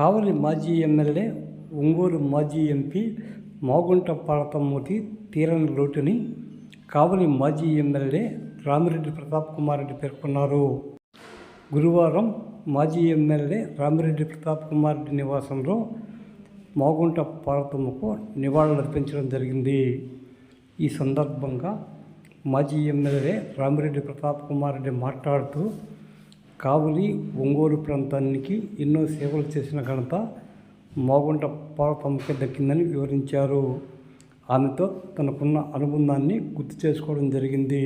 కావలి మాజీ ఎమ్మెల్యే ఒంగోలు మాజీ ఎంపీ మాగుంట పార్వతమ్మూర్తి తీరని లోటుని కావలి మాజీ ఎమ్మెల్యే రామిరెడ్డి ప్రతాప్ కుమార్ రెడ్డి పేర్కొన్నారు. గురువారం మాజీ ఎమ్మెల్యే రామిరెడ్డి ప్రతాప్ కుమార్ రెడ్డి నివాసంలో మాగుంట పార్వతమ్మకు నివాళులర్పించడం జరిగింది. ఈ సందర్భంగా మాజీ ఎమ్మెల్యే రామిరెడ్డి ప్రతాప్ కుమార్ రెడ్డి మాట్లాడుతూ కావలి ఒంగోలు ప్రాంతానికి ఎన్నో సేవలు చేసిన ఘనత మాగుంట పార్వతమ్మకే దక్కిందని వివరించారు. ఆమెతో తనకున్న అనుబంధాన్ని గుర్తు చేసుకోవడం జరిగింది.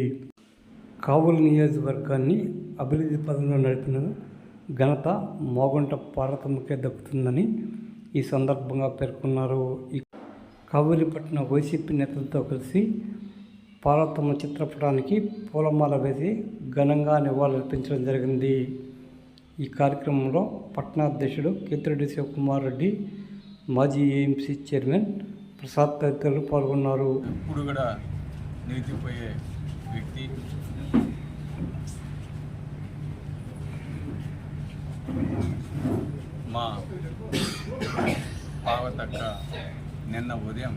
కావలి నియోజకవర్గాన్ని అభివృద్ధి పదంలో నడిపిన ఘనత మోగుంట పార్వతమ్మకే దక్కుతుందని ఈ సందర్భంగా పేర్కొన్నారు. ఈ కావలిపట్నం వైసీపీ నేతలతో కలిసి పార్వతమ్మ చిత్రపటానికి పూలమాల వేసి ఘనంగా నివాళులర్పించడం జరిగింది. ఈ కార్యక్రమంలో పట్టణాధ్యక్షుడు కేతిరెడ్డి శివకుమార్ రెడ్డి మాజీ ఏఎంసీ చైర్మన్ ప్రసాద్ తదితరులు పాల్గొన్నారు. ఎప్పుడు కూడా నిలిచిపోయే వ్యక్తి. మా పావతక్క నిన్న ఉదయం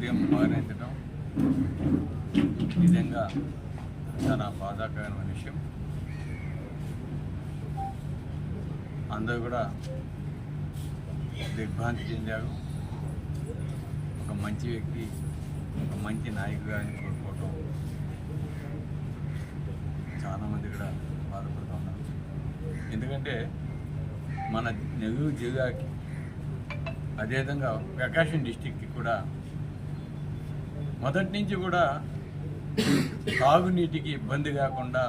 ఉదయం మరణించడం నిజంగా చాలా బాధాకరమైన విషయం. అందరూ కూడా దిగ్భ్రాంతి చెందారు. ఒక మంచి వ్యక్తి ఒక మంచి నాయకురాని కోరుకోవటం చాలామంది కూడా బాధపడుతూ ఉన్నారు. ఎందుకంటే మన నెల్లూరు జిల్లాకి అదేవిధంగా ప్రకాశం డిస్టిక్కి కూడా మొదటి నుంచి కూడా తాగునీటికి ఇబ్బంది కాకుండా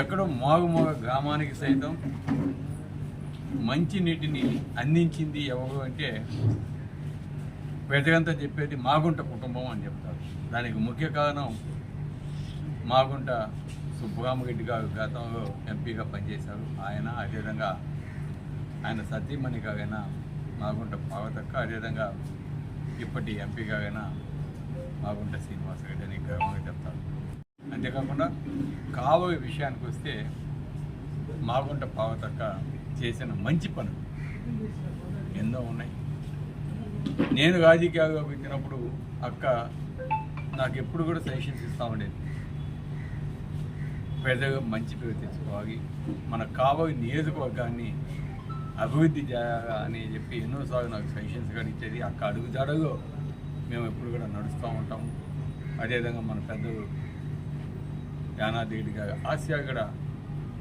ఎక్కడో మోగమోగ గ్రామానికి సైతం మంచి నీటిని అందించింది ఎవరు అంటే పెద్దగంతా చెప్పేది మాగుంట కుటుంబం అని చెప్తారు. దానికి ముఖ్య కారణం మాగుంట సుబ్బరామరెడ్డి గారు గతంలో ఎంపీగా పనిచేశారు. ఆయన అదేవిధంగా ఆయన సతీమణి గారైనా మాగుంట పార్వతక్క అదేవిధంగా ఇప్పటి ఎంపీగా అయినా మాగుంట శ్రీనివాసరెడ్డి అని గర్వంగా చెప్తారు. అంతేకాకుండా కాబోయే విషయానికి వస్తే మాగుంట పావతక్క చేసిన మంచి పనులు ఎన్నో ఉన్నాయి. నేను రాజకీయాల్లో పెట్టినప్పుడు అక్క నాకు ఎప్పుడు కూడా సజెషన్స్ ఇస్తూ ఉండేది. ప్రజలు మంచి పేరు తెచ్చుకోవాలి. మన కాబోయే నియోజకవర్గాన్ని అభివృద్ధి అని చెప్పి ఎన్నోసార్లు నాకు సజెషన్స్ కూడా ఇచ్చేది అక్క అడుగుజాడలో మేము ఎప్పుడు కూడా నడుస్తూ ఉంటాం. అదేవిధంగా మన పెద్దలు యానాదేవి గారు ఆసియా కూడా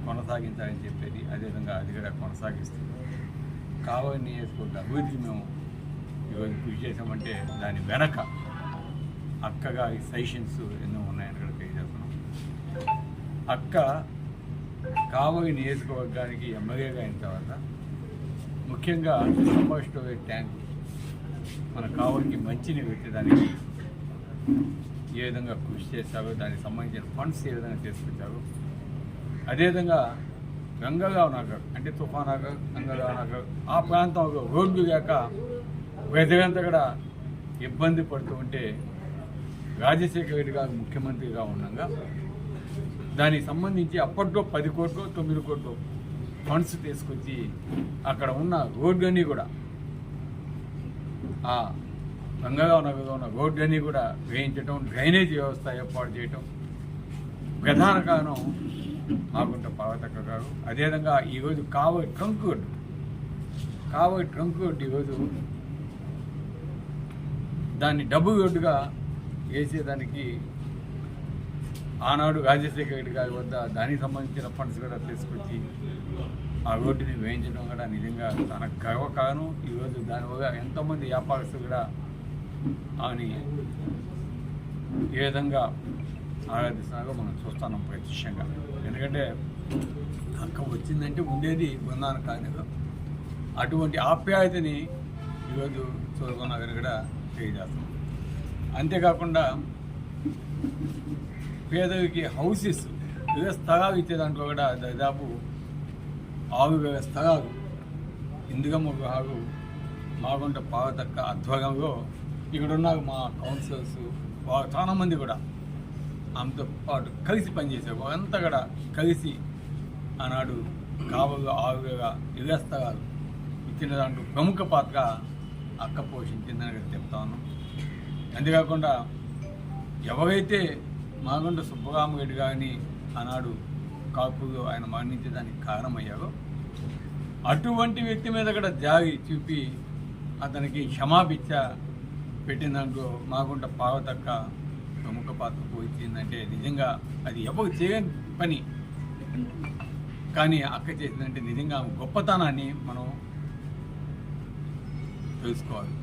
కొనసాగించాలని చెప్పేది అదేవిధంగా అది కూడా కొనసాగిస్తుంది. కావలి నియోజకవర్గ అభివృద్ధి మేము ఈరోజు కృషి చేసామంటే దాని వెనక అక్కగా ఈ సజెషన్స్ ఎన్నో ఉన్నాయని కూడా తెలియజేస్తున్నాం. అక్క కావలి నియోజకవర్గానికి ఎమ్మెల్యేగా అయిన తర్వాత ముఖ్యంగా సమ్మర్ ట్యాంక్ మన కావలికి మంచిని పెట్టేదానికి ఏ విధంగా కృషి చేశారో దానికి సంబంధించిన ఫండ్స్ ఏ విధంగా తీసుకొచ్చారు అదేవిధంగా గంగగావ్ నగర్ అంటే తుఫాన్ నగర్ గంగగావ్ నగర్ ఆ ప్రాంతంలో రోడ్లు లేక ప్రజలంతా కూడా ఇబ్బంది పడుతూ ఉంటే రాజశేఖర రెడ్డి గారు ముఖ్యమంత్రిగా ఉండగా దానికి సంబంధించి అప్పట్లో పది కోట్లు తొమ్మిది కోట్లు ఫండ్స్ తీసుకొచ్చి అక్కడ ఉన్న రోడ్లన్నీ కూడా ఆ గంగగావ్ నగర్లో ఉన్న రోడ్లన్నీ కూడా వేయించడం డ్రైనేజ్ వ్యవస్థ ఏర్పాటు చేయటం. ప్రధాన కారణం మాగుంట పార్వతక్క గారు. అదేవిధంగా ఈరోజు Kavali trunk road. Kavali trunk road ఈరోజు దాన్ని డబ్బు రోడ్డుగా వేసేదానికి ఆనాడు రాజశేఖర రెడ్డి గారి వద్ద దానికి సంబంధించిన ఫండ్స్ కూడా తీసుకొచ్చి ఆ రోడ్డుని వేయించడం కూడా నిజంగా తన గర్వకారణం ఈరోజు దానివల్ల ఎంతోమంది వ్యాపారస్తులు కూడా ఆమెని ఏ విధంగా ఆరాధిస్తున్నారో మనం చూస్తున్నాం ప్రత్యక్షంగా. ఎందుకంటే అక్క వచ్చిందంటే ఉండేది బృందాన కానీ అటువంటి ఆప్యాయతని ఈరోజు చూసుకున్న కూడా తెలియజేస్తాం అంతేకాకుండా పేదవికి హౌసెస్ వివిధ స్థలాలు ఇచ్చే దాంట్లో కూడా దాదాపు ఆరు వేల స్థలాలు ఇందుగమ్మ విభాగం మాగుంట పావతక్క ఆధ్వర్యంలో ఇక్కడ ఉన్నారు మా కౌన్సిలర్స్ చాలా చాలామంది కూడా ఆమెతో పాటు కలిసి పనిచేసే అంతా కూడా కలిసి ఆనాడు కావుగా ఆవుగా స్థలాలు ఇచ్చిన దాంట్లో ప్రముఖ పాత్ర అక్క పోషించిందని చెప్తా ఉన్నాం అంతేకాకుండా ఎవరైతే మాగంట సుబ్బరామరెడ్డి గారిని ఆనాడు కాపులు ఆయన మరణించడానికి కారణమయ్యారు. అటువంటి వ్యక్తి మీద కూడా జాగి చూపి అతనికి క్షమాపిచ్చ పెట్టినందుకు దాంట్లో మాగుంట పార్వతక్క ప్రముఖ పాత్ర పోయిందంటే నిజంగా అది ఎవరు చేయని పని. కానీ అక్క చేసిందంటే నిజంగా గొప్పతనాన్ని మనం తెలుసుకోవాలి.